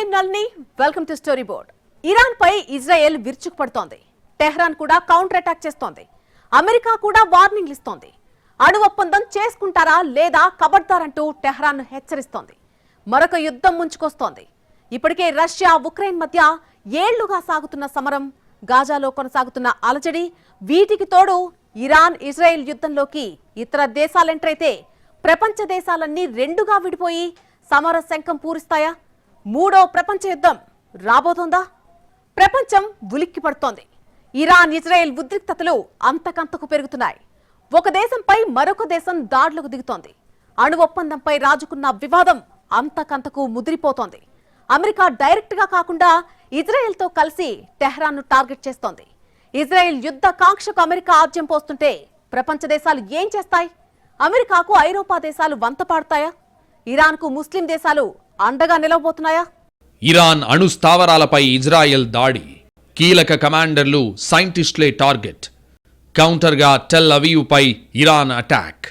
నేను Nalini. Welcome to story board Iran pi Israel విరుచుకుపడుతోంది. Tehran కూడా కౌంటర్ అటాక్ చేస్తోంది. అమెరికా కూడా వార్నింగ్లు ఇస్తోంది. అణు ఒప్పందం చేసుకుంటారా లేదా కబడ్దారంటూ టెహ్రాన్ హెచ్చరిస్తోంది. మరొక యుద్ధం ముంచుకొస్తోంది. ఇప్పటికే రష్యా ఉక్రెయిన్ మధ్య ఏళ్ళుగా సాగుతున్న సమరం గాజాలో కొనసాగుతున్న అలజడి వీటికి తోడు ఇరాన్ ఇజ్రాయెల్ యుద్ధంలోకి ఇతర దేశాలు ఎంటర్ అయితే ప్రపంచ దేశాలన్నీ రెండుగా విడిపోయి సమర శంఖం పూరిస్తాయా? మూడో ప్రపంచ యుద్ధం రాబోతోందా? ప్రపంచం ఉలిక్కి పడుతోంది ఇరాన్ ఇజ్రాయెల్ ఉద్రిక్తతలు అంతకంతకు పెరుగుతున్నాయి. ఒక దేశంపై మరొక దేశం దాడులకు దిగుతోంది. అణు ఒప్పందంపై రాజుకున్న వివాదం అంతకంతకు ముదిరిపోతోంది. అమెరికా డైరెక్ట్గా కాకుండా ఇజ్రాయెల్తో కలిసి టెహ్రాన్ను టార్గెట్ చేస్తోంది. ఇజ్రాయెల్ యుద్ధ కాంక్షకు అమెరికా ఆజ్యం పోస్తుంటే ప్రపంచ దేశాలు ఏం చేస్తాయి? అమెరికాకు ఐరోపా దేశాలు వంత పాడతాయా ఇరాన్కు ముస్లిం దేశాలు అండగా నిలవబోతున్నాయా? ఇరాన్ అణు స్థావరాలపై ఇజ్రాయెల్ దాడి. కీలక కమాండర్లు సైంటిస్టులే టార్గెట్. కౌంటర్గా టెల్ అవీవ్పై ఇరాన్ అటాక్.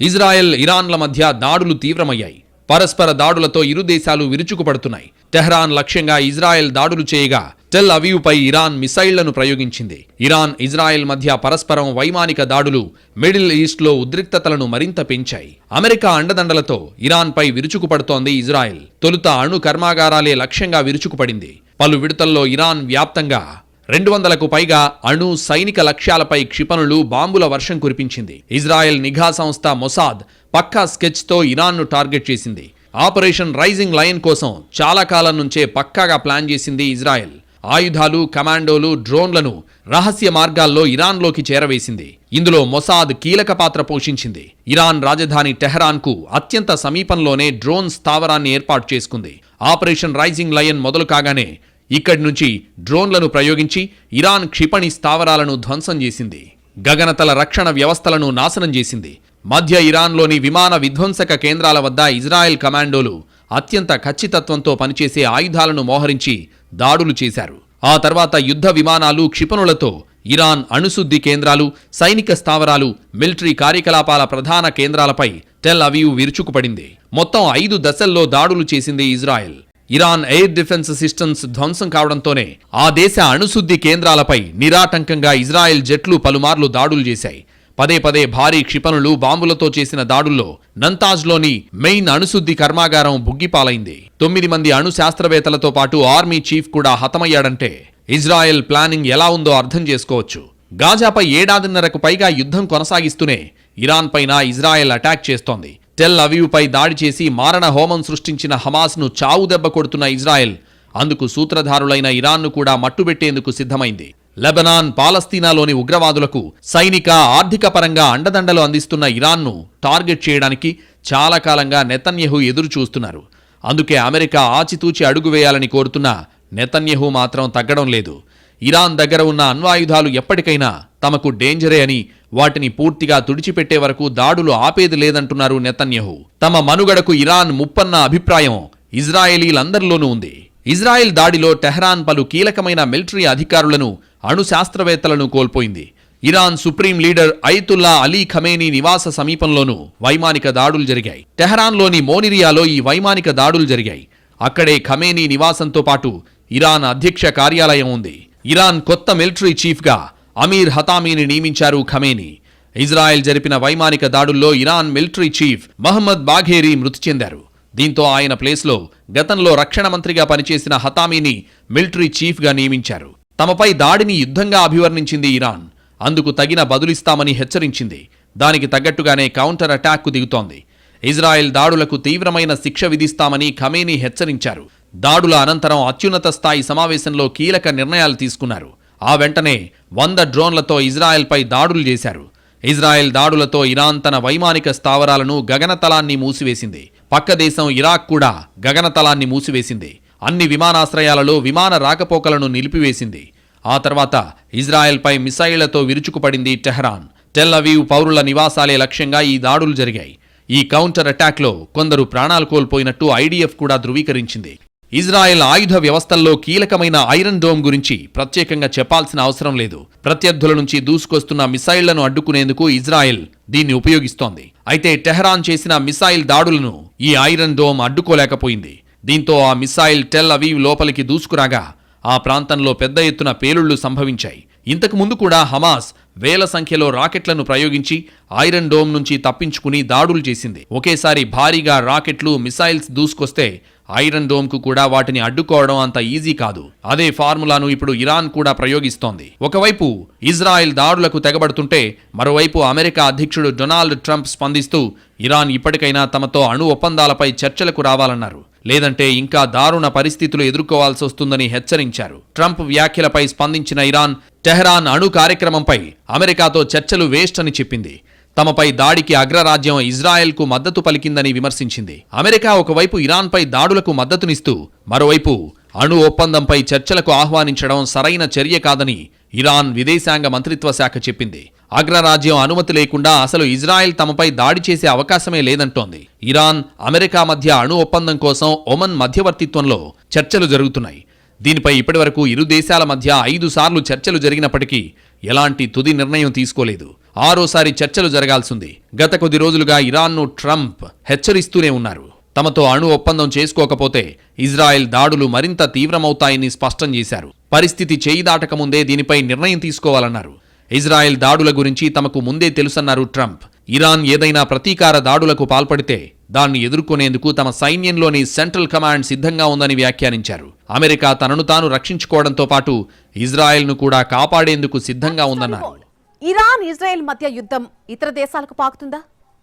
ఇజ్రాయెల్ ఇరాన్ల మధ్య దాడులు తీవ్రమయ్యాయి. పరస్పర దాడులతో ఇరు దేశాలు విరుచుకుపడుతున్నాయి. టెహ్రాన్ లక్ష్యంగా ఇజ్రాయెల్ దాడులు చేయగా టెల్ అవీవ్పై ఇరాన్ మిసైళ్ళను ప్రయోగించింది. ఇరాన్ ఇజ్రాయెల్ మధ్య పరస్పరం వైమానిక దాడులు మిడిల్ ఈస్ట్లో ఉద్రిక్తతలను మరింత పెంచాయి. అమెరికా అండదండలతో ఇరాన్పై విరుచుకుపడుతోంది ఇజ్రాయెల్. తొలుత అణు కర్మాగారాలే లక్ష్యంగా విరుచుకుపడింది. పలు విడతల్లో ఇరాన్ వ్యాప్తంగా రెండు వందలకు పైగా అణు సైనిక లక్ష్యాలపై క్షిపణులు బాంబుల వర్షం కురిపించింది. ఇజ్రాయెల్ నిఘా సంస్థ మొసాద్ పక్కా స్కెచ్తో ఇరాన్ను టార్గెట్ చేసింది. ఆపరేషన్ రైజింగ్ లయన్ కోసం చాలా కాలం నుంచే పక్కాగా ప్లాన్ చేసింది ఇజ్రాయెల్. ఆయుధాలు కమాండోలు డ్రోన్లను రహస్య మార్గాల్లో ఇరాన్లోకి చేరవేసింది. ఇందులో మొసాద్ కీలక పాత్ర పోషించింది. ఇరాన్ రాజధాని టెహరాన్కు అత్యంత సమీపంలోనే డ్రోన్ స్థావరాన్ని ఏర్పాటు చేసుకుంది. ఆపరేషన్ రైజింగ్ లయన్ మొదలు కాగానే ఇక్కడి నుంచి డ్రోన్లను ప్రయోగించి ఇరాన్ క్షిపణి స్థావరాలను ధ్వంసం చేసింది. గగనతల రక్షణ వ్యవస్థలను నాశనం చేసింది. మధ్య ఇరాన్లోని విమాన విధ్వంసక కేంద్రాల వద్ద ఇజ్రాయెల్ కమాండోలు అత్యంత ఖచ్చితత్వంతో పనిచేసే ఆయుధాలను మోహరించి దాడులు చేశారు. ఆ తర్వాత యుద్ధ విమానాలు క్షిపణులతో ఇరాన్ అణుశుద్ధి కేంద్రాలు సైనిక స్థావరాలు మిలిటరీ కార్యకలాపాల ప్రధాన కేంద్రాలపై టెల్ అవీవ్ విరుచుకుపడింది. మొత్తం ఐదు దశల్లో దాడులు చేసింది Israel. Iran air defence systems ధ్వంసం కావడంతోనే ఆ దేశ అణుశుద్ధి కేంద్రాలపై నిరాటంకంగా ఇజ్రాయెల్ జట్లు పలుమార్లు దాడులు చేశాయి. పదే పదే భారీ క్షిపణులు బాంబులతో చేసిన దాడుల్లో నంతాజ్లోని మెయిన్ అణుశుద్ధి కర్మాగారం బుగ్గిపాలైంది. తొమ్మిది మంది అణు శాస్త్రవేత్తలతో పాటు ఆర్మీ చీఫ్ కూడా హతమయ్యాడంటే ఇజ్రాయెల్ ప్లానింగ్ ఎలా ఉందో అర్థం చేసుకోవచ్చు. గాజాపై ఏడాదిన్నరకు పైగా యుద్ధం కొనసాగిస్తూనే ఇరాన్ పైన ఇజ్రాయెల్ అటాక్ చేస్తోంది. తెల్ అవీవ్పై దాడి చేసి మారణ హోమం సృష్టించిన హమాస్ను చావు దెబ్బ కొడుతున్న ఇజ్రాయెల్. అందుకు సూత్రధారులైన ఇరాన్ను కూడా మట్టుబెట్టేందుకు సిద్ధమైంది. లెబనాన్ పాలస్తీనాలోని ఉగ్రవాదులకు సైనిక ఆర్థిక పరంగా అండదండలు అందిస్తున్న ఇరాన్ను టార్గెట్ చేయడానికి చాలా కాలంగా నెతన్యహు ఎదురు చూస్తున్నారు అందుకే అమెరికా ఆచితూచి అడుగు వేయాలని కోరుతున్న నెతన్యహు మాత్రం తగ్గడం లేదు. ఇరాన్ దగ్గర ఉన్న అణ్వాయుధాలు ఎప్పటికైనా తమకు డేంజరే అని వాటిని పూర్తిగా తుడిచిపెట్టే వరకు దాడులు ఆపేది లేదంటున్నారు నెతన్యహు. తమ మనుగడకు ఇరాన్ ముప్పన్న అభిప్రాయం ఇజ్రాయేలీలందరిలోనూ ఉంది. ఇజ్రాయెల్ దాడిలో టెహ్రాన్ పలు కీలకమైన మిలిటరీ అధికారులను అణు శాస్త్రవేత్తలను కోల్పోయింది. Iran supreme leader Ayatollah Ali Khamenei నివాస సమీపంలోనూ వైమానిక దాడులు జరిగాయి. టెహరాన్లోని మోనిరియాలో ఈ వైమానిక దాడులు జరిగాయి. అక్కడే ఖమేనీ నివాసంతో పాటు ఇరాన్ అధ్యక్ష కార్యాలయం ఉంది. ఇరాన్ కొత్త మిలిటరీ చీఫ్గా అమీర్ హతామీని నియమించారు ఖమేని. ఇజ్రాయెల్ జరిపిన వైమానిక దాడుల్లో Iran military chief Mohammad Bagheri మృతి చెందారు. దీంతో ఆయన ప్లేస్లో గతంలో రక్షణ మంత్రిగా పనిచేసిన హతామీని మిలిటరీ చీఫ్గా నియమించారు. తమపై దాడిని యుద్ధంగా అభివర్ణించింది ఇరాన్. అందుకు తగిన బదులిస్తామని హెచ్చరించింది. దానికి తగ్గట్టుగానే కౌంటర్ అటాక్కు దిగుతోంది. ఇజ్రాయెల్ దాడులకు తీవ్రమైన శిక్ష విధిస్తామని ఖమేనీ హెచ్చరించారు. దాడుల అనంతరం అత్యున్నత స్థాయి సమావేశంలో కీలక నిర్ణయాలు తీసుకున్నారు. ఆ వెంటనే వంద డ్రోన్లతో ఇజ్రాయెల్పై దాడులు చేశారు. ఇజ్రాయెల్ దాడులతో ఇరాన్ తన వైమానిక స్థావరాలను గగనతలాన్ని మూసివేసింది. పక్క దేశం ఇరాక్ కూడా గగనతలాన్ని మూసివేసింది. అన్ని విమానాశ్రయాలలో విమాన రాకపోకలను నిలిపివేసింది. ఆ తర్వాత ఇజ్రాయెల్పై మిసైళ్ళతో విరుచుకుపడింది టెహరాన్. టెల్ అవీవ్ పౌరుల నివాసాలే లక్ష్యంగా ఈ దాడులు జరిగాయి. ఈ కౌంటర్ అటాక్లో కొందరు ప్రాణాలు కోల్పోయినట్టు ఐడిఎఫ్ కూడా ధృవీకరించింది. ఇజ్రాయెల్ ఆయుధ వ్యవస్థల్లో కీలకమైన ఐరన్ డోమ్ గురించి ప్రత్యేకంగా చెప్పాల్సిన అవసరం లేదు. ప్రత్యర్థుల నుంచి దూసుకొస్తున్న మిసైళ్ళను అడ్డుకునేందుకు ఇజ్రాయెల్ దీన్ని ఉపయోగిస్తోంది. అయితే టెహరాన్ చేసిన మిసైల్ దాడులను ఈ ఐరన్ డోమ్ అడ్డుకోలేకపోయింది. దీంతో ఆ మిసైల్ టెల్ అవీవ్ లోపలికి దూసుకురాగా ఆ ప్రాంతంలో పెద్ద ఎత్తున పేలుళ్ళు సంభవించాయి. ఇంతకు ముందు కూడా హమాస్ వేల సంఖ్యలో రాకెట్లను ప్రయోగించి ఐరన్ డోమ్ నుంచి తప్పించుకుని దాడులు చేసింది. ఒకేసారి భారీగా రాకెట్లు మిసైల్స్ దూసుకొస్తే ఐరన్ డోమ్కు కూడా వాటిని అడ్డుకోవడం అంత ఈజీ కాదు. అదే ఫార్ములాను ఇప్పుడు ఇరాన్ కూడా ప్రయోగిస్తోంది. ఒకవైపు ఇజ్రాయెల్ దాడులకు తెగబడుతుంటే మరోవైపు అమెరికా అధ్యక్షుడు డొనాల్డ్ ట్రంప్ స్పందిస్తూ ఇరాన్ ఇప్పటికైనా తమతో అణు ఒప్పందాలపై చర్చలకు రావాలన్నారు. లేదంటే ఇంకా దారుణ పరిస్థితులు ఎదుర్కోవాల్సి వస్తుందని హెచ్చరించారు. ట్రంప్ వ్యాఖ్యలపై స్పందించిన ఇరాన్ టెహరాన్ అణు కార్యక్రమంపై అమెరికాతో చర్చలు వేస్ట్ అని చెప్పింది. తమపై దాడికి అగ్రరాజ్యం ఇజ్రాయెల్కు మద్దతు పలికిందని విమర్శించింది. అమెరికా ఒకవైపు ఇరాన్పై దాడులకు మద్దతునిస్తూ మరోవైపు అణు ఒప్పందంపై చర్చలకు ఆహ్వానించడం సరైన చర్య కాదని ఇరాన్ విదేశాంగ మంత్రిత్వ శాఖ చెప్పింది. అగ్రరాజ్యం అనుమతి లేకుండా అసలు ఇజ్రాయెల్ తమపై దాడి చేసే అవకాశమే లేదంటోంది. ఇరాన్ అమెరికా మధ్య అణు ఒప్పందం కోసం ఒమన్ మధ్యవర్తిత్వంలో చర్చలు జరుగుతున్నాయి. దీనిపై ఇప్పటివరకు ఇరు దేశాల మధ్య ఐదు సార్లు చర్చలు జరిగినప్పటికీ ఎలాంటి తుది నిర్ణయం తీసుకోలేదు. ఆరోసారి చర్చలు జరగాల్సింది. గత కొద్ది రోజులుగా ఇరాన్ను ట్రంప్ హెచ్చరిస్తూనే ఉన్నారు. తమతో అణు ఒప్పందం చేసుకోకపోతే ఇజ్రాయెల్ దాడులు మరింత తీవ్రమవుతాయని స్పష్టం చేశారు. పరిస్థితి చేయి దాటకముందే దీనిపై నిర్ణయం తీసుకోవాలన్నారు. ఇజ్రాయెల్ దాడుల గురించి తమకు ముందే తెలుసన్నారు ట్రంప్. ఇరాన్ ఏదైనా ప్రతీకార దాడులకు పాల్పడితే దాన్ని ఎదుర్కొనేందుకు తమ సైన్యంలోని సెంట్రల్ కమాండ్ సిద్ధంగా ఉందని వ్యాఖ్యానించారు. అమెరికా తనను తాను రక్షించుకోవడంతో పాటు ఇజ్రాయెల్ను కూడా కాపాడేందుకు సిద్ధంగా ఉందన్నారు. ఇరాన్ ఇజ్రాయెల్ మధ్య యుద్ధం ఇతర దేశాలకు పాకుతుందా?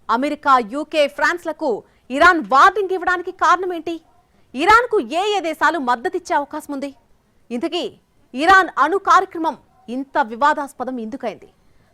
అమెరికా యూకే ఫ్రాన్స్లకు ఇరాన్ వార్నింగ్ ఇవ్వడానికి కారణం ఏంటి ఇరాన్కు ఏ ఏ దేశాలు మద్దతిచ్చే అవకాశం ఉంది ఇంతకీ ఇరాన్ అణు కార్యక్రమం ఇంత వివాదాస్పదం ఎందుకైంది?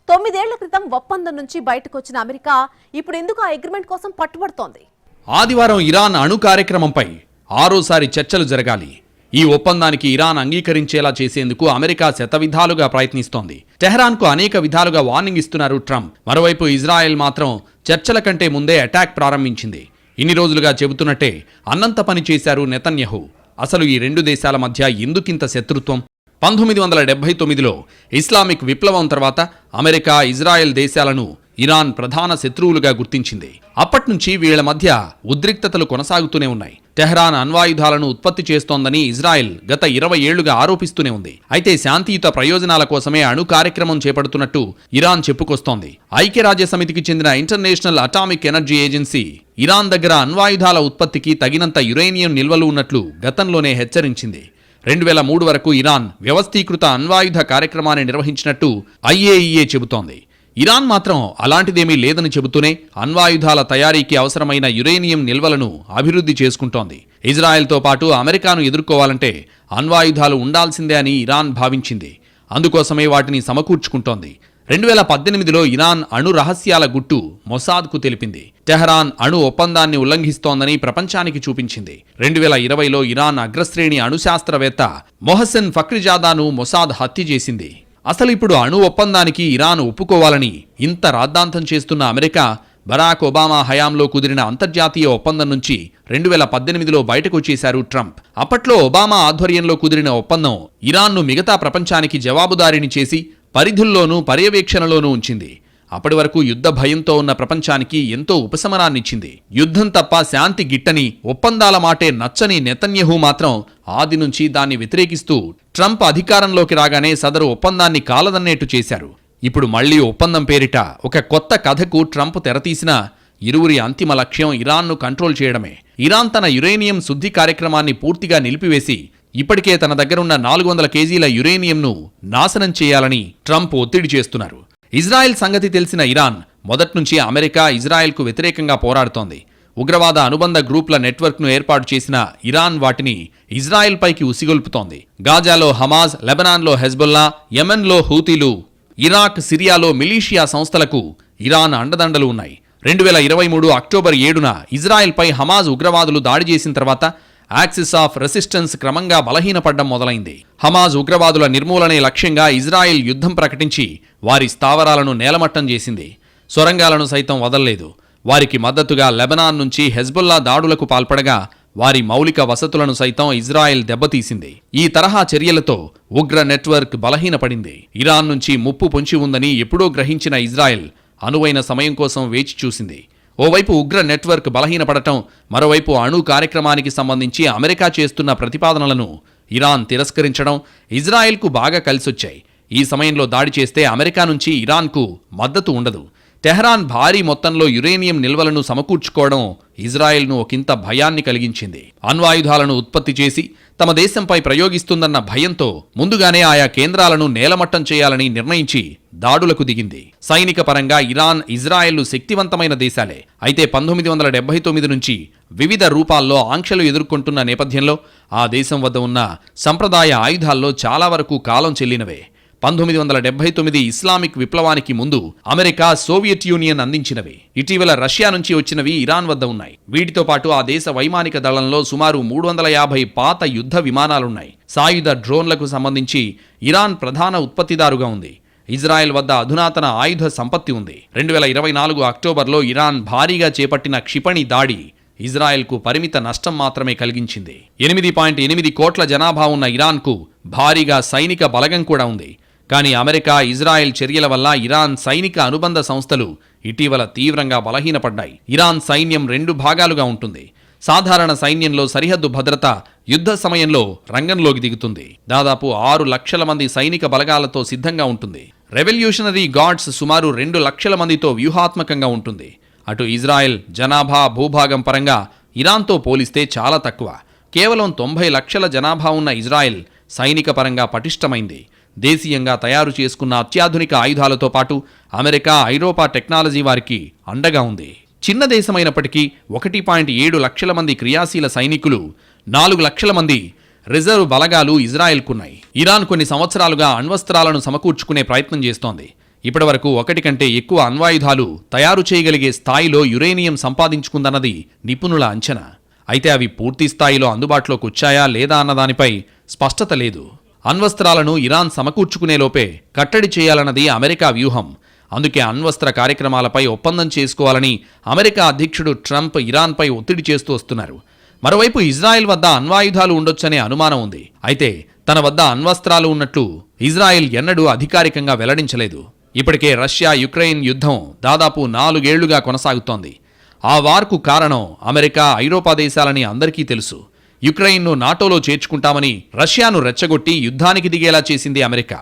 తొమ్మిదేళ్ళ క్రితం ఒప్పందం నుంచి బయటకు వచ్చిన అమెరికా ఇప్పుడు ఎందుకు ఆ అగ్రిమెంట్ కోసం పట్టుబడుతోంది? ఆదివారం ఇరాన్ అణు కార్యక్రమంపై ఆరోసారి చర్చలు జరగాలి. ఈ ఒప్పందానికి ఇరాన్ అంగీకరించేలా చేసేందుకు అమెరికా శతవిధాలుగా ప్రయత్నిస్తోంది. టెహరాన్కు అనేక విధాలుగా వార్నింగ్ ఇస్తున్నారు ట్రంప్. మరోవైపు ఇజ్రాయెల్ మాత్రం చర్చల కంటే ముందే అటాక్ ప్రారంభించింది. ఇన్ని రోజులుగా చెబుతున్నట్టే అన్నంత పని చేశారు నెతన్యహు. అసలు ఈ రెండు దేశాల మధ్య ఎందుకింత శత్రుత్వం? పంతొమ్మిది వందల డెబ్బై తొమ్మిదిలో ఇస్లామిక్ విప్లవం తర్వాత అమెరికా ఇజ్రాయెల్ దేశాలను ఇరాన్ ప్రధాన శత్రువులుగా గుర్తించింది. అప్పట్నుంచి వీళ్ళ మధ్య ఉద్రిక్తతలు కొనసాగుతూనే ఉన్నాయి. టెహ్రాన్ అణ్వాయుధాలను ఉత్పత్తి చేస్తోందని ఇజ్రాయెల్ గత ఇరవై ఏళ్ళుగా ఆరోపిస్తూనే ఉంది. అయితే శాంతియుత ప్రయోజనాల కోసమే అణు కార్యక్రమం చేపడుతున్నట్టు ఇరాన్ చెప్పుకొస్తోంది. ఐక్యరాజ్య సమితికి చెందిన International Atomic Energy Agency Iran దగ్గర అణ్వాయుధాల ఉత్పత్తికి తగినంత యురేనియం నిల్వలు ఉన్నట్లు గతంలోనే హెచ్చరించింది. రెండు వేల మూడు వరకు ఇరాన్ వ్యవస్థీకృత అణ్వాయుధ కార్యక్రమాన్ని నిర్వహించినట్టు ఐఏఈఏ చెబుతోంది. ఇరాన్ మాత్రం అలాంటిదేమీ లేదని చెబుతూనే అణ్వాయుధాల తయారీకి అవసరమైన యురేనియం నిల్వలను అభివృద్ధి చేసుకుంటోంది. ఇజ్రాయెల్తో పాటు అమెరికాను ఎదుర్కోవాలంటే అణ్వాయుధాలు ఉండాల్సిందే అని ఇరాన్ భావించింది. అందుకోసమే వాటిని సమకూర్చుకుంటోంది. రెండు వేల పద్దెనిమిదిలో ఇరాన్ అణు రహస్యాల గుట్టు మొసాద్కు తెలిపింది. టెహరాన్ అణు ఒప్పందాన్ని ఉల్లంఘిస్తోందని ప్రపంచానికి చూపించింది. రెండు వేల ఇరవైలో ఇరాన్ అగ్రశ్రేణి అణుశాస్త్రవేత్త మొహసెన్ ఫక్రిజాదాను మొసాద్ హత్య చేసింది. అసలు ఇప్పుడు అణు ఒప్పందానికి ఇరాన్ ఒప్పుకోవాలని ఇంత రాద్ధాంతం చేస్తున్న అమెరికా బరాక్ ఒబామా హయాంలో కుదిరిన అంతర్జాతీయ ఒప్పందం నుంచి రెండు వేల పద్దెనిమిదిలో బయటకు వచ్చేశారు ట్రంప్. అప్పట్లో ఒబామా ఆధ్వర్యంలో కుదిరిన ఒప్పందం ఇరాన్ను మిగతా ప్రపంచానికి జవాబుదారీని చేసి పరిధుల్లోనూ పర్యవేక్షణలోనూ ఉంచింది. అప్పటి వరకు యుద్ధ భయంతో ఉన్న ప్రపంచానికి ఎంతో ఉపశమనాన్నిచ్చింది. యుద్ధం తప్ప శాంతి గిట్టని ఒప్పందాల మాటే నచ్చని నెతన్యహు మాత్రం ఆది నుంచి దాన్ని వ్యతిరేకిస్తూ ట్రంప్ అధికారంలోకి రాగానే సదరు ఒప్పందాన్ని కాలదన్నేట్టు చేశారు. ఇప్పుడు మళ్ళీ ఒప్పందం పేరిట ఒక కొత్త కథకు ట్రంప్ తెరతీసినా ఇరువురి అంతిమ లక్ష్యం ఇరాన్ను కంట్రోల్ చేయడమే. ఇరాన్ తన యురేనియం శుద్ధి కార్యక్రమాన్ని పూర్తిగా నిలిపివేసి ఇప్పటికే తన దగ్గరున్న నాలుగు వందల కేజీల యురేనియంను నాశనం చేయాలని ట్రంప్ ఒత్తిడి చేస్తున్నారు. ఇజ్రాయెల్ సంగతి తెలిసిన ఇరాన్ మొదట్నుంచి అమెరికా ఇజ్రాయెల్కు వ్యతిరేకంగా పోరాడుతోంది. ఉగ్రవాద అనుబంధ గ్రూప్ల నెట్వర్క్ను ఏర్పాటు చేసిన ఇరాన్ వాటిని ఇజ్రాయెల్ పైకి ఉసిగొల్పుతోంది. గాజాలో హమాజ్ లెబనాన్లో హెజ్బుల్లా యెమెన్లో హూతీలు ఇరాక్ సిరియాలో మిలీషియా సంస్థలకు ఇరాన్ అండదండలు ఉన్నాయి. రెండు వేల ఇరవై మూడు అక్టోబర్ ఏడున ఇజ్రాయెల్పై హమాజ్ ఉగ్రవాదులు దాడి చేసిన తర్వాత యాక్సిస్ ఆఫ్ రెసిస్టెన్స్ క్రమంగా బలహీనపడ్డం మొదలైంది. హమాజ్ ఉగ్రవాదుల నిర్మూలనే లక్ష్యంగా ఇజ్రాయెల్ యుద్ధం ప్రకటించి వారి స్థావరాలను నేలమట్టం చేసింది. సొరంగాలను సైతం వదల్లేదు. వారికి మద్దతుగా లెబనాన్ నుంచి హెజ్బుల్లా దాడులకు పాల్పడగా వారి మౌలిక వసతులను సైతం ఇజ్రాయెల్ దెబ్బతీసింది. ఈ తరహా చర్యలతో ఉగ్ర నెట్వర్క్ బలహీనపడింది. ఇరాన్ నుంచి ముప్పు పొంచి ఉందని ఎప్పుడో గ్రహించిన ఇజ్రాయెల్ అనువైన సమయం కోసం వేచి చూసింది. ఓవైపు ఉగ్ర నెట్వర్క్ బలహీనపడటం మరోవైపు అణు కార్యక్రమానికి సంబంధించి అమెరికా చేస్తున్న ప్రతిపాదనలను ఇరాన్ తిరస్కరించడం ఇజ్రాయెల్కు బాగా కలిసొచ్చాయి. ఈ సమయంలో దాడి చేస్తే అమెరికా నుంచి ఇరాన్కు మద్దతు ఉండదు. టెహరాన్ భారీ మొత్తంలో యురేనియం నిల్వలను సమకూర్చుకోవడం ఇజ్రాయెల్ను ఒకంత భయాన్ని కలిగించింది. అణ్వాయుధాలను ఉత్పత్తి చేసి తమ దేశంపై ప్రయోగిస్తుందన్న భయంతో ముందుగానే ఆయా కేంద్రాలను నేలమట్టం చేయాలని నిర్ణయించి దాడులకు దిగింది. సైనిక పరంగా ఇరాన్ ఇజ్రాయెల్ శక్తివంతమైన దేశాలే. అయితే పంతొమ్మిది వందల డెబ్బై తొమ్మిది నుంచి వివిధ రూపాల్లో ఆంక్షలు ఎదుర్కొంటున్న నేపథ్యంలో ఆ దేశం వద్ద ఉన్న సంప్రదాయ ఆయుధాల్లో చాలా వరకు కాలం చెల్లినవే. పంతొమ్మిది వందల డెబ్బై తొమ్మిది ఇస్లామిక్ విప్లవానికి ముందు అమెరికా సోవియట్ యూనియన్ అందించినవి. ఇటీవల రష్యా నుంచి వచ్చినవి ఇరాన్ వద్ద ఉన్నాయి. వీటితో పాటు ఆ దేశ వైమానిక దళంలో సుమారు మూడు వందల యాభై పాత యుద్ధ విమానాలున్నాయి. సాయుధ డ్రోన్లకు సంబంధించి ఇరాన్ ప్రధాన ఉత్పత్తిదారుగా ఉంది. ఇజ్రాయెల్ వద్ద అధునాతన ఆయుధ సంపత్తి ఉంది. రెండు వేల ఇరవై నాలుగు అక్టోబర్లో ఇరాన్ భారీగా చేపట్టిన క్షిపణి దాడి ఇజ్రాయెల్కు పరిమిత నష్టం మాత్రమే కలిగించింది. ఎనిమిది పాయింట్ ఎనిమిది కోట్ల జనాభా ఉన్న ఇరాన్కు భారీగా సైనిక బలగం కూడా ఉంది. కానీ అమెరికా ఇజ్రాయెల్ చర్యల వల్ల ఇరాన్ సైనిక అనుబంధ సంస్థలు ఇటీవల తీవ్రంగా బలహీనపడ్డాయి. ఇరాన్ సైన్యం రెండు భాగాలుగా ఉంటుంది. సాధారణ సైన్యంలో సరిహద్దు భద్రత యుద్ధ సమయంలో రంగంలోకి దిగుతుంది. దాదాపు ఆరు లక్షల మంది సైనిక బలగాలతో సిద్ధంగా ఉంటుంది. రెవల్యూషనరీ గార్డ్స్ సుమారు రెండు లక్షల మందితో వ్యూహాత్మకంగా ఉంటుంది. అటు ఇజ్రాయెల్ జనాభా భూభాగం పరంగా ఇరాన్తో పోలిస్తే చాలా తక్కువ. కేవలం తొంభై లక్షల జనాభా ఉన్న ఇజ్రాయెల్ సైనిక పరంగా పటిష్టమైంది. దేశీయంగా తయారు చేసుకున్న అత్యాధునిక ఆయుధాలతో పాటు అమెరికా ఐరోపా టెక్నాలజీ వారికి అండగా ఉంది. చిన్న దేశమైనప్పటికీ ఒకటి పాయింట్ ఏడు లక్షల మంది క్రియాశీల సైనికులు నాలుగు లక్షల మంది రిజర్వ్ బలగాలు ఇజ్రాయెల్కున్నాయి. ఇరాన్ కొన్ని సంవత్సరాలుగా అణ్వస్త్రాలను సమకూర్చుకునే ప్రయత్నం చేస్తోంది. ఇప్పటివరకు ఒకటి కంటే ఎక్కువ అణ్వాయుధాలు తయారు చేయగలిగే స్థాయిలో యురేనియం సంపాదించుకుందన్నది నిపుణుల అంచనా. అయితే అవి పూర్తి స్థాయిలో అందుబాటులోకి వచ్చాయా లేదా అన్నదానిపై స్పష్టత లేదు. అణ్వస్త్రాలను ఇరాన్ సమకూర్చుకునేలోపే కట్టడి చేయాలన్నది అమెరికా వ్యూహం. అందుకే అణ్వస్త్ర కార్యక్రమాలపై ఒప్పందం చేసుకోవాలని అమెరికా అధ్యక్షుడు ట్రంప్ ఇరాన్పై ఒత్తిడి చేస్తూ వస్తున్నారు. మరోవైపు ఇజ్రాయెల్ వద్ద అణ్వాయుధాలు ఉండొచ్చనే అనుమానం ఉంది. అయితే తన వద్ద అణ్వస్త్రాలు ఉన్నట్లు ఇజ్రాయెల్ ఎన్నడూ అధికారికంగా వెల్లడించలేదు. ఇప్పటికే రష్యా యుక్రెయిన్ యుద్ధం దాదాపు నాలుగేళ్ళుగా కొనసాగుతోంది. ఆ వార్కు కారణం అమెరికా ఐరోపా దేశాలని అందరికీ తెలుసు. యుక్రెయిన్ను నాటోలో చేర్చుకుంటామని రష్యాను రెచ్చగొట్టి యుద్ధానికి దిగేలా చేసింది అమెరికా.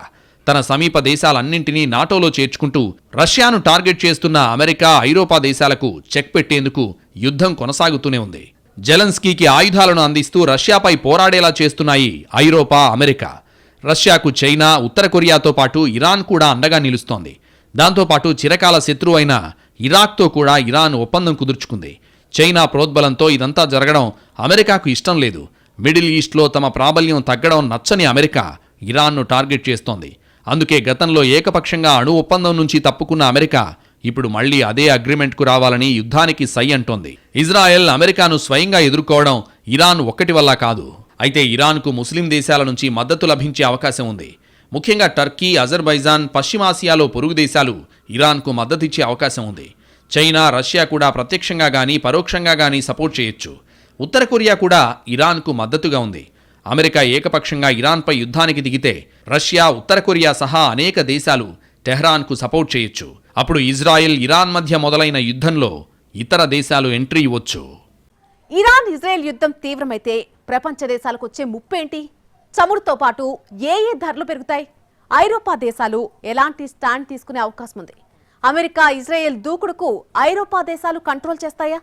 తన సమీప దేశాలన్నింటినీ నాటోలో చేర్చుకుంటూ రష్యాను టార్గెట్ చేస్తున్న అమెరికా ఐరోపా దేశాలకు చెక్ పెట్టేందుకు యుద్ధం కొనసాగుతూనే ఉంది. జెలెన్స్కీకి ఆయుధాలను అందిస్తూ రష్యాపై పోరాడేలా చేస్తున్నాయి ఐరోపా అమెరికా. రష్యాకు చైనా ఉత్తర కొరియాతో పాటు ఇరాన్ కూడా అండగా నిలుస్తోంది. దాంతోపాటు చిరకాల శత్రువైన ఇరాక్తో కూడా ఇరాన్ ఒప్పందం కుదుర్చుకుంది. చైనా ప్రోద్బలంతో ఇదంతా జరగడం అమెరికాకు ఇష్టం లేదు. మిడిల్ ఈస్ట్లో తమ ప్రాబల్యం తగ్గడం నచ్చని అమెరికా ఇరాన్ను టార్గెట్ చేస్తోంది. అందుకే గతంలో ఏకపక్షంగా అణు ఒప్పందం నుంచి తప్పుకున్న అమెరికా ఇప్పుడు మళ్ళీ అదే అగ్రిమెంట్కు రావాలని యుద్ధానికి సై అంటోంది. ఇజ్రాయెల్ అమెరికాను స్వయంగా ఎదుర్కోవడం ఇరాన్ ఒక్కటి వల్ల కాదు. అయితే ఇరాన్కు ముస్లిం దేశాల నుంచి మద్దతు లభించే అవకాశం ఉంది. ముఖ్యంగా టర్కీ అజర్బైజాన్ పశ్చిమాసియాలో పొరుగు దేశాలు ఇరాన్కు మద్దతిచ్చే అవకాశం ఉంది. చైనా రష్యా కూడా ప్రత్యక్షంగా కానీ పరోక్షంగా కానీ సపోర్ట్ చేయొచ్చు. ఉత్తర కొరియా కూడా ఇరాన్కు మద్దతుగా ఉంది. అమెరికా ఏకపక్షంగా ఇరాన్పై యుద్ధానికి దిగితే రష్యా ఉత్తర కొరియా సహా అనేక దేశాలు టెహ్రాన్కు సపోర్ట్ చేయొచ్చు. అప్పుడు ఇజ్రాయెల్ ఇరాన్ మధ్య మొదలైన యుద్ధంలో ఇతర దేశాలు ఎంట్రీ ఇవ్వచ్చు. ఇరాన్ ఇజ్రాయెల్ యుద్ధం తీవ్రమైతే ప్రపంచ దేశాలకు వచ్చే ముప్పేంటి? చమురుతో పాటు ఏ ఏ ధరలు పెరుగుతాయి? ఐరోపా దేశాలు ఎలాంటి స్టాండ్ తీసుకునే అవకాశం ఉంది అమెరికా ఇజ్రాయెల్ దూకుడుకు ఐరోపా దేశాలు కంట్రోల్ చేస్తాయా?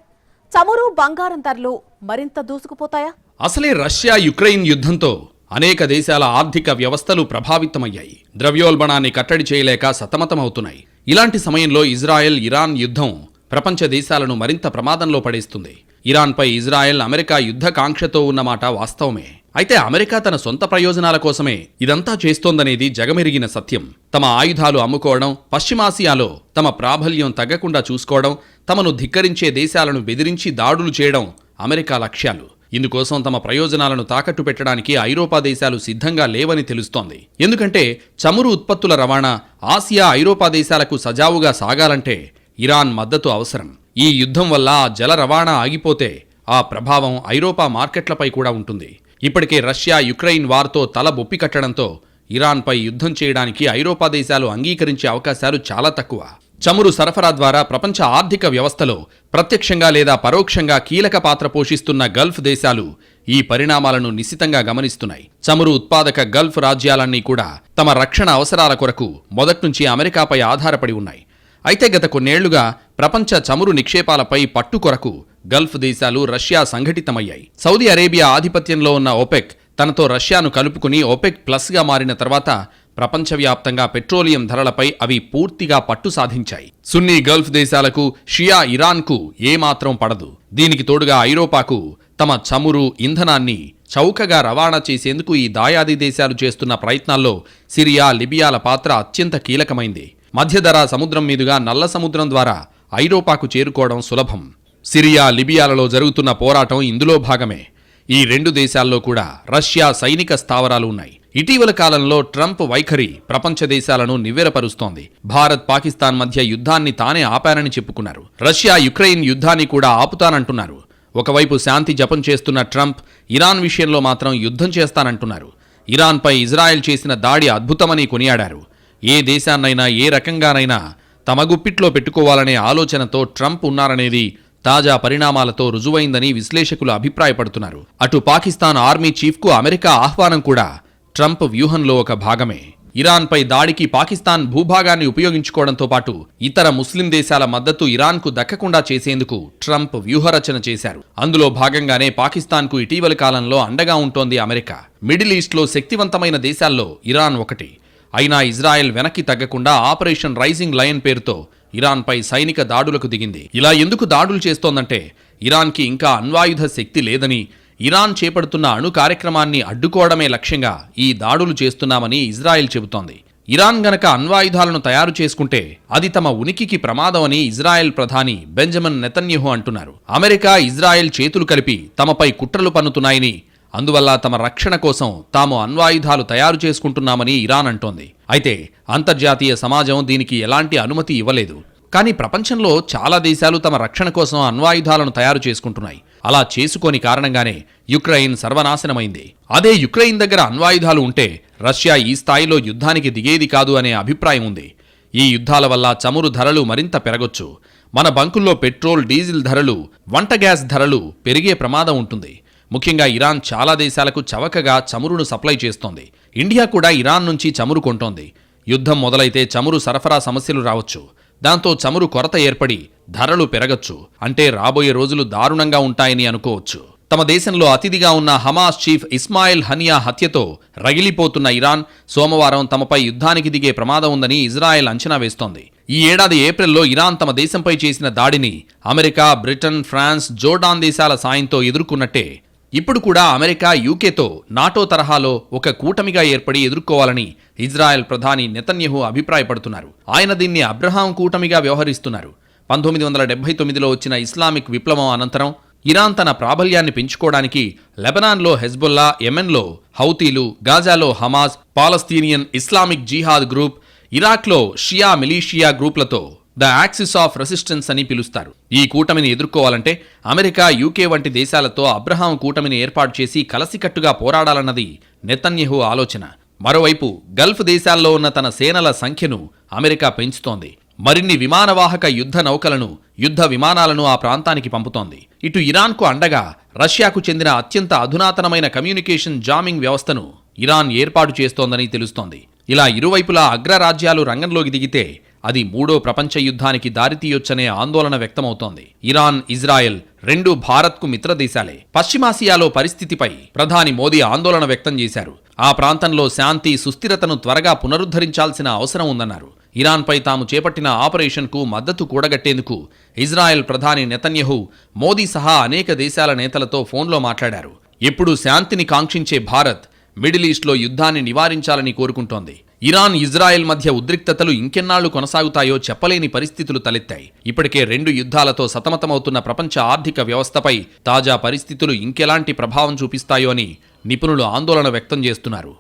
చమురు బంగారం ధరలు మరింత దూసుకుపోతాయా? అసలే రష్యా యుక్రెయిన్ యుద్ధంతో అనేక దేశాల ఆర్థిక వ్యవస్థలు ప్రభావితమయ్యాయి. ద్రవ్యోల్బణాన్ని కట్టడి చేయలేక సతమతమవుతున్నాయి. ఇలాంటి సమయంలో ఇజ్రాయెల్ ఇరాన్ యుద్ధం ప్రపంచ దేశాలను మరింత ప్రమాదంలో పడేస్తుంది. ఇరాన్పై ఇజ్రాయెల్ అమెరికా యుద్ధ కాంక్షతో ఉన్నమాట వాస్తవమే. అయితే అమెరికా తన సొంత ప్రయోజనాల కోసమే ఇదంతా చేస్తోందనేది జగమెరిగిన సత్యం. తమ ఆయుధాలు అమ్ముకోవడం పశ్చిమాసియాలో తమ ప్రాబల్యం తగ్గకుండా చూసుకోవడం తమను ధిక్కరించే దేశాలను బెదిరించి దాడులు చేయడం అమెరికా లక్ష్యాలు. ఇందుకోసం తమ ప్రయోజనాలను తాకట్టు పెట్టడానికి ఐరోపా దేశాలు సిద్ధంగా లేవని తెలుస్తోంది. ఎందుకంటే చమురు ఉత్పత్తుల రవాణా ఆసియా ఐరోపా దేశాలకు సజావుగా సాగాలంటే ఇరాన్ మద్దతు అవసరం. ఈ యుద్ధం వల్ల ఆ జల రవాణా ఆగిపోతే ఆ ప్రభావం ఐరోపా మార్కెట్లపై కూడా ఉంటుంది. ఇప్పటికే రష్యా యుక్రెయిన్ వార్తో తల బొప్పి కట్టడంతో ఇరాన్పై యుద్ధం చేయడానికి ఐరోపా దేశాలు అంగీకరించే అవకాశాలు చాలా తక్కువ. చమురు సరఫరా ద్వారా ప్రపంచ ఆర్థిక వ్యవస్థలో ప్రత్యక్షంగా లేదా పరోక్షంగా కీలక పాత్ర పోషిస్తున్న గల్ఫ్ దేశాలు ఈ పరిణామాలను నిశితంగా గమనిస్తున్నాయి. చమురు ఉత్పాదక గల్ఫ్ రాజ్యాలన్నీ కూడా తమ రక్షణ అవసరాల కొరకు మొదట్నుంచి అమెరికాపై ఆధారపడి ఉన్నాయి. అయితే గత కొన్నేళ్ళుగా ప్రపంచ చమురు నిక్షేపాలపై పట్టు కొరకు గల్ఫ్ దేశాలు రష్యా సంఘటితమయ్యాయి. సౌదీ అరేబియా ఆధిపత్యంలో ఉన్న ఒపెక్ తనతో రష్యాను కలుపుకుని ఒపెక్ ప్లస్గా మారిన తర్వాత ప్రపంచవ్యాప్తంగా పెట్రోలియం ధరలపై అవి పూర్తిగా పట్టు సాధించాయి. సున్నీ గల్ఫ్ దేశాలకు షియా ఇరాన్కు ఏమాత్రం పడదు. దీనికి తోడుగా ఐరోపాకు తమ చమురు ఇంధనాన్ని చౌకగా రవాణా చేసేందుకు ఈ దాయాది దేశాలు చేస్తున్న ప్రయత్నాల్లో సిరియా లిబియాల పాత్ర అత్యంత కీలకమైంది. మధ్యధరా సముద్రం మీదుగా నల్ల సముద్రం ద్వారా ఐరోపాకు చేరుకోవడం సులభం. సిరియా లిబియాలలో జరుగుతున్న పోరాటం ఇందులో భాగమే. ఈ రెండు దేశాల్లో కూడా రష్యా సైనిక స్థావరాలు ఉన్నాయి. ఇటీవల కాలంలో ట్రంప్ వైఖరి ప్రపంచ దేశాలను నివ్వెరపరుస్తోంది. భారత్ పాకిస్తాన్ మధ్య యుద్ధాన్ని తానే ఆపారని చెప్పుకున్నారు. రష్యా యుక్రెయిన్ యుద్ధాన్ని కూడా ఆపుతానంటున్నారు. ఒకవైపు శాంతి జపం చేస్తున్న ట్రంప్ ఇరాన్ విషయంలో మాత్రం యుద్ధం చేస్తానంటున్నారు. ఇరాన్పై ఇజ్రాయెల్ చేసిన దాడి అద్భుతమని కొనియాడారు. ఏ దేశాన్నైనా ఏ రకంగానైనా తమ గుప్పిట్లో పెట్టుకోవాలనే ఆలోచనతో ట్రంప్ ఉన్నారనేది తాజా పరిణామాలతో రుజువైందని విశ్లేషకులు అభిప్రాయపడుతున్నారు. అటు పాకిస్తాన్ ఆర్మీ చీఫ్కు అమెరికా ఆహ్వానం కూడా ట్రంప్ వ్యూహంలో ఒక భాగమే. ఇరాన్పై దాడికి పాకిస్తాన్ భూభాగాన్ని ఉపయోగించుకోవడంతో పాటు ఇతర ముస్లిం దేశాల మద్దతు ఇరాన్కు దక్కకుండా చేసేందుకు ట్రంప్ వ్యూహరచన చేశారు. అందులో భాగంగానే పాకిస్తాన్కు ఇటీవలి కాలంలో అండగా ఉంటోంది అమెరికా. మిడిల్ ఈస్ట్లో శక్తివంతమైన దేశాల్లో ఇరాన్ ఒకటి. అయినా ఇజ్రాయెల్ వెనక్కి తగ్గకుండా ఆపరేషన్ రైజింగ్ లయన్ పేరుతో ఇరాన్పై సైనిక దాడులకు దిగింది. ఇలా ఎందుకు దాడులు చేస్తోందంటే ఇరాన్కి ఇంకా అణ్వాయుధ శక్తి లేదని ఇరాన్ చేపడుతున్న అణు కార్యక్రమాన్ని అడ్డుకోవడమే లక్ష్యంగా ఈ దాడులు చేస్తున్నామని ఇజ్రాయెల్ చెబుతోంది. ఇరాన్ గనక అణ్వాయుధాలను తయారు చేసుకుంటే అది తమ ఉనికికి ప్రమాదమని ఇజ్రాయెల్ ప్రధాని బెంజమిన్ నెతన్యహు అంటున్నారు. అమెరికా ఇజ్రాయెల్ చేతులు కలిపి తమపై కుట్రలు పన్నుతున్నాయని అందువల్ల తమ రక్షణ కోసం తాము అణ్వాయుధాలు తయారు చేసుకుంటున్నామని ఇరాన్ అంటోంది. అయితే అంతర్జాతీయ సమాజం దీనికి ఎలాంటి అనుమతి ఇవ్వలేదు. కానీ ప్రపంచంలో చాలా దేశాలు తమ రక్షణ కోసం అణ్వాయుధాలను తయారు చేసుకుంటున్నాయి. అలా చేసుకోని కారణంగానే యుక్రెయిన్ సర్వనాశనమైంది. అదే యుక్రెయిన్ దగ్గర అణ్వాయుధాలు ఉంటే రష్యా ఈ స్థాయిలో యుద్ధానికి దిగేది కాదు అనే అభిప్రాయం ఉంది. ఈ యుద్ధాల వల్ల చమురు ధరలు మరింత పెరగొచ్చు. మన బంకుల్లో పెట్రోల్ డీజిల్ ధరలు వంట గ్యాస్ ధరలు పెరిగే ప్రమాదం ఉంటుంది. ముఖ్యంగా ఇరాన్ చాలా దేశాలకు చవకగా చమురును సప్లై చేస్తోంది. ఇండియా కూడా ఇరాన్ నుంచి చమురు కొంటోంది. యుద్ధం మొదలైతే చమురు సరఫరా సమస్యలు రావచ్చు. దాంతో చమురు కొరత ఏర్పడి ధరలు పెరగచ్చు. అంటే రాబోయే రోజులు దారుణంగా ఉంటాయని అనుకోవచ్చు. తమ దేశంలో అతిథిగా ఉన్న హమాస్ చీఫ్ ఇస్మాయిల్ హనియా హత్యతో రగిలిపోతున్న ఇరాన్ సోమవారం తమపై యుద్ధానికి దిగే ప్రమాదం ఉందని ఇజ్రాయెల్ అంచనా వేస్తోంది. ఈ ఏడాది ఏప్రిల్లో ఇరాన్ తమ దేశంపై చేసిన దాడిని అమెరికా బ్రిటన్ ఫ్రాన్స్ జోర్డాన్ దేశాల సాయంతో ఎదుర్కొన్నట్టే ఇప్పుడు కూడా అమెరికా యూకేతో నాటో తరహాలో ఒక కూటమిగా ఏర్పడి ఎదుర్కోవాలని ఇజ్రాయెల్ ప్రధాని నెతన్యహు అభిప్రాయపడుతున్నారు. ఆయన దీన్ని అబ్రహాం కూటమిగా వ్యవహరిస్తున్నారు. పంతొమ్మిది వందల డెబ్బై తొమ్మిదిలో వచ్చిన ఇస్లామిక్ విప్లవం అనంతరం ఇరాన్ తన ప్రాబల్యాన్ని పెంచుకోవడానికి లెబనాన్లో హెజ్బుల్లా యెమెన్లో హౌతీలు గాజాలో Hamas Palestinian Islamic Jihad group ఇరాక్లో Shia militia గ్రూప్లతో ద యాక్సిస్ ఆఫ్ రెసిస్టెన్స్ అని పిలుస్తారు. ఈ కూటమిని ఎదుర్కోవాలంటే అమెరికా యూకే వంటి దేశాలతో అబ్రహాం కూటమిని ఏర్పాటు చేసి కలసికట్టుగా పోరాడాలన్నది నెతన్యహు ఆలోచన. మరోవైపు గల్ఫ్ దేశాల్లో ఉన్న తన సేనల సంఖ్యను అమెరికా పెంచుతోంది. మరిన్ని విమానవాహక యుద్ధ నౌకలను యుద్ధ విమానాలను ఆ ప్రాంతానికి పంపుతోంది. ఇటు ఇరాన్కు అండగా రష్యాకు చెందిన అత్యంత అధునాతనమైన కమ్యూనికేషన్ జామింగ్ వ్యవస్థను ఇరాన్ ఏర్పాటు చేస్తోందని తెలుస్తోంది. ఇలా ఇరువైపులా అగ్రరాజ్యాలు రంగంలోకి దిగితే అది మూడో ప్రపంచ యుద్ధానికి దారితీయొచ్చనే ఆందోళన వ్యక్తమవుతోంది. ఇరాన్ ఇజ్రాయెల్ రెండు భారత్కు మిత్రదేశాలే. పశ్చిమాసియాలో పరిస్థితిపై ప్రధాని మోదీ ఆందోళన వ్యక్తం చేశారు. ఆ ప్రాంతంలో శాంతి సుస్థిరతను త్వరగా పునరుద్ధరించాల్సిన అవసరం ఉందన్నారు. ఇరాన్పై తాము చేపట్టిన ఆపరేషన్కు మద్దతు కూడగట్టేందుకు ఇజ్రాయెల్ ప్రధాని నెతన్యహు మోదీ సహా అనేక దేశాల నేతలతో ఫోన్లో మాట్లాడారు. ఎప్పుడు శాంతిని కాంక్షించే భారత్ మిడిల్ ఈస్ట్లో యుద్ధాన్ని నివారించాలని కోరుకుంటోంది. ఇరాన్ ఇజ్రాయెల్ మధ్య ఉద్రిక్తతలు ఇంకెన్నాళ్ళు కొనసాగుతాయో చెప్పలేని పరిస్థితులు తలెత్తాయి. ఇప్పటికే రెండు యుద్ధాలతో సతమతమవుతున్న ప్రపంచ ఆర్థిక వ్యవస్థపై తాజా పరిస్థితులు ఇంకెలాంటి ప్రభావం చూపిస్తాయో అని నిపుణులు ఆందోళన వ్యక్తం చేస్తున్నారు.